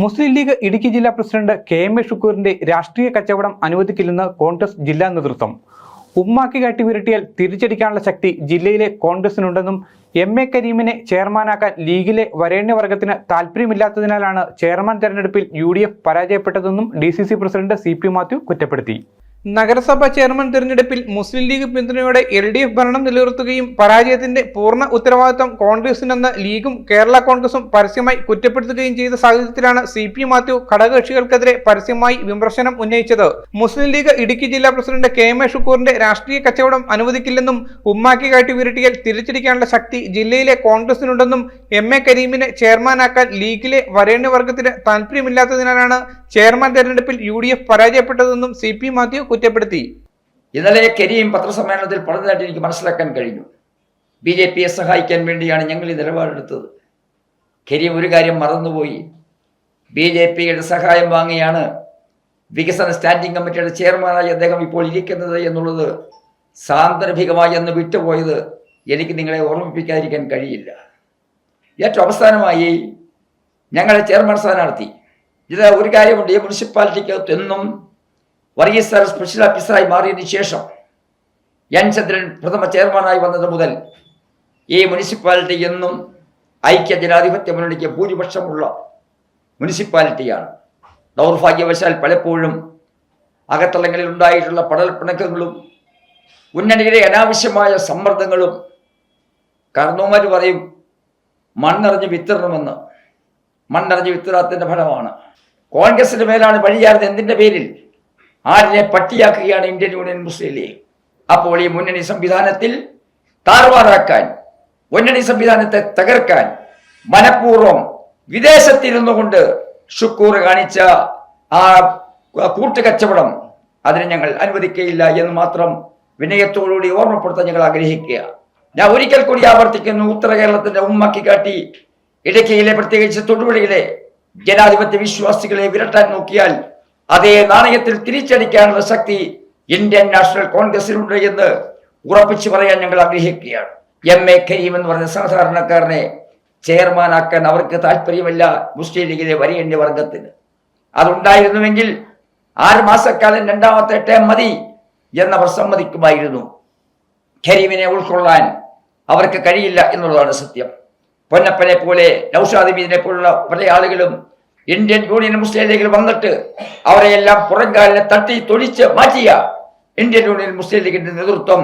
മുസ്ലിം ലീഗ് ഇടുക്കി ജില്ലാ president K M A ഷുക്കൂറിന്റെ രാഷ്ട്രീയ കച്ചവടം അനുവദിക്കില്ലെന്ന് കോൺഗ്രസ് ജില്ലാ നേതൃത്വം. ഉമ്മാക്കി കാട്ടി വിരട്ടിയാൽ തിരിച്ചടിക്കാനുള്ള ശക്തി ജില്ലയിലെ കോൺഗ്രസിനുണ്ടെന്നും എം എ കരീമിനെ ചെയർമാനാക്കാൻ ലീഗിലെ വരേണ്യവർഗത്തിന് താൽപ്പര്യമില്ലാത്തതിനാലാണ് ചെയർമാൻ തെരഞ്ഞെടുപ്പിൽ യു പരാജയപ്പെട്ടതെന്നും ഡി പ്രസിഡന്റ് സി മാത്യു കുറ്റപ്പെടുത്തി. നഗരസഭാ ചെയർമാൻ തിരഞ്ഞെടുപ്പിൽ മുസ്ലിം ലീഗ് പിന്തുണയോടെ എൽ ഡി എഫ് ഭരണം നിലനിർത്തുകയും പരാജയത്തിന്റെ പൂർണ ഉത്തരവാദിത്വം കോൺഗ്രസിനെന്ന് ലീഗും കേരള കോൺഗ്രസും പരസ്യമായി കുറ്റപ്പെടുത്തുകയും ചെയ്ത സാഹചര്യത്തിലാണ് സി പി മാത്യു ഘടകകക്ഷികൾക്കെതിരെ പരസ്യമായി വിമർശനം ഉന്നയിച്ചത്. മുസ്ലിം ലീഗ് ഇടുക്കി ജില്ലാ പ്രസിഡന്റ് കെ എം എ ഷുക്കൂറിന്റെ രാഷ്ട്രീയ കച്ചവടം അനുവദിക്കില്ലെന്നും ഉമ്മാക്കി കാട്ടി വിരട്ടിയാൽ തിരിച്ചടിക്കാനുള്ള ശക്തി ജില്ലയിലെ കോൺഗ്രസിനുണ്ടെന്നും എം എ കരീമിനെ ചെയർമാനാക്കാൻ ലീഗിലെ വരേണ്യവർഗത്തിന് താൽപ്പര്യമില്ലാത്തതിനാലാണ് ചെയർമാൻ തെരഞ്ഞെടുപ്പിൽ യു ഡി എഫ് പരാജയപ്പെട്ടതെന്നും സി പി മാത്യു കുറ്റപ്പെടുത്തി. ഇന്നലെ കരീം പത്രസമ്മേളനത്തിൽ പറഞ്ഞതായിട്ട് എനിക്ക് മനസ്സിലാക്കാൻ കഴിഞ്ഞു. ബി ജെ പിയെ സഹായിക്കാൻ വേണ്ടിയാണ് ഞങ്ങൾ ഈ നിലപാടെടുത്തത്. കരീം ഒരു കാര്യം മറന്നുപോയി. ബി ജെ പിയുടെ സഹായം വാങ്ങിയാണ് വികസന സ്റ്റാൻഡിംഗ് കമ്മിറ്റിയുടെ ചെയർമാനായി അദ്ദേഹം ഇപ്പോൾ ഇരിക്കുന്നത് എന്നുള്ളത് സാന്ദർഭികമായി എന്ന് വിട്ടുപോയത് എനിക്ക് നിങ്ങളെ ഓർമ്മിപ്പിക്കാതിരിക്കാൻ കഴിയില്ല. ഏറ്റവും അവസാനമായി ഞങ്ങളെ ചെയർമാൻ സ്ഥാനാർത്ഥി. ഇത് ഒരു കാര്യമുണ്ട് ഈ മുനിസിപ്പാലിറ്റിക്കകത്ത് എന്നും വർഗീസ് സാർ സ്പെഷ്യൽ ഓഫീസറായി മാറിയതിനു ശേഷം എൻ ചന്ദ്രൻ പ്രഥമ ചെയർമാനായി വന്നത് മുതൽ ഈ മുനിസിപ്പാലിറ്റി എന്നും ഐക്യ ജനാധിപത്യ മുന്നണിക്ക് ഭൂരിപക്ഷമുള്ള മുനിസിപ്പാലിറ്റിയാണ്. ദൗർഭാഗ്യവശാൽ പലപ്പോഴും അകത്തളങ്ങളിൽ ഉണ്ടായിട്ടുള്ള പടൽപ്പിണക്കങ്ങളും മുന്നണിയുടെ അനാവശ്യമായ സമ്മർദ്ദങ്ങളും കർണൂമാർ പറയും മണ്ണെറിഞ്ഞ് വിത്തിറണമെന്ന് മണ്ണെറിഞ്ഞ് വിത്തിറാത്തതിന്റെ ഫലമാണ്. കോൺഗ്രസിന്റെ മേലാണ് വഴിയാറുന്നത് എന്തിന്റെ പേരിൽ? ആരിനെ പട്ടിയാക്കുകയാണ് ഇന്ത്യൻ യൂണിയൻ മുസ്ലിം ലീഗ്. അപ്പോൾ ഈ മുന്നണി സംവിധാനത്തിൽ താറുമാറാക്കാൻ മുന്നണി സംവിധാനത്തെ തകർക്കാൻ മനഃപൂർവം വിദേശത്തിരുന്നു കൊണ്ട് ഷുക്കൂർ കാണിച്ച ആ കൂട്ടുകച്ചവടം അതിനെ ഞങ്ങൾ അനുവദിക്കുകയില്ല എന്ന് മാത്രം വിനയത്തോടുകൂടി ഓർമ്മപ്പെടുത്താൻ ഞങ്ങൾ ആഗ്രഹിക്കുക. ഞാൻ ഒരിക്കൽ കൂടി ആവർത്തിക്കുന്നു ഉത്തര കേരളത്തിന്റെ ഉമ്മക്കി കാട്ടി ഇടുക്കിയിലെ പ്രത്യേകിച്ച് തൊടുപുഴയിലെ ജനാധിപത്യ വിശ്വാസികളെ വിരട്ടാൻ നോക്കിയാൽ അതേ നാണയത്തിൽ തിരിച്ചടിക്കാനുള്ള ശക്തി ഇന്ത്യൻ നാഷണൽ കോൺഗ്രസിനുണ്ട് എന്ന് ഉറപ്പിച്ചു പറയാൻ ഞങ്ങൾ ആഗ്രഹിക്കുകയാണ്. എം എ കരീം എന്ന് പറഞ്ഞ സാധാരണക്കാരനെ ചെയർമാനാക്കാൻ അവർക്ക് താല്പര്യമില്ല മുസ്ലിം ലീഗിലെ വരേണ്യ വർഗത്തിന്. അതുണ്ടായിരുന്നുവെങ്കിൽ ആറ് മാസക്കാലം രണ്ടാമത്തെ ടേം മതി എന്നവർ സമ്മതിക്കുമായിരുന്നു. കരീമിനെ ഉൾക്കൊള്ളാൻ അവർക്ക് കഴിയില്ല എന്നുള്ളതാണ് സത്യം. പൊന്നപ്പനെ പോലെ നൌഷാദ് മീദിനെ പോലുള്ള പല ആളുകളും ഇന്ത്യൻ യൂണിയൻ മുസ്ലിം ലീഗിൽ വന്നിട്ട് അവരെ എല്ലാം പുറംകാലിനെ തട്ടി തൊഴിച്ച് മാറ്റിയ ഇന്ത്യൻ യൂണിയൻ മുസ്ലിം ലീഗിന്റെ നേതൃത്വം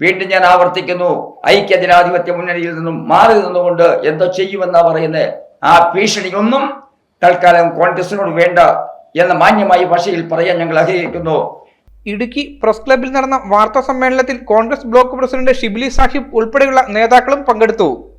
വീണ്ടും ഞാൻ ആവർത്തിക്കുന്നു. ഐക്യ ജനാധിപത്യ മുന്നണിയിൽ നിന്നും മാറി നിന്നുകൊണ്ട് എന്തോ ചെയ്യുമെന്നാ പറയുന്നത് ആ ഭീഷണിയൊന്നും തൽക്കാലം കോൺഗ്രസിനോട് വേണ്ട എന്ന മാന്യമായ ഭാഷയിൽ പറയാൻ ഞങ്ങൾ ആഗ്രഹിക്കുന്നു. ഇടുക്കി പ്രസ് ക്ലബിൽ നടന്ന വാർത്താ സമ്മേളനത്തിൽ കോൺഗ്രസ് ബ്ലോക്ക് പ്രസിഡന്റ് ഷിബിലി സാഹിബ് ഉൾപ്പെടെയുള്ള നേതാക്കളും പങ്കെടുത്തു.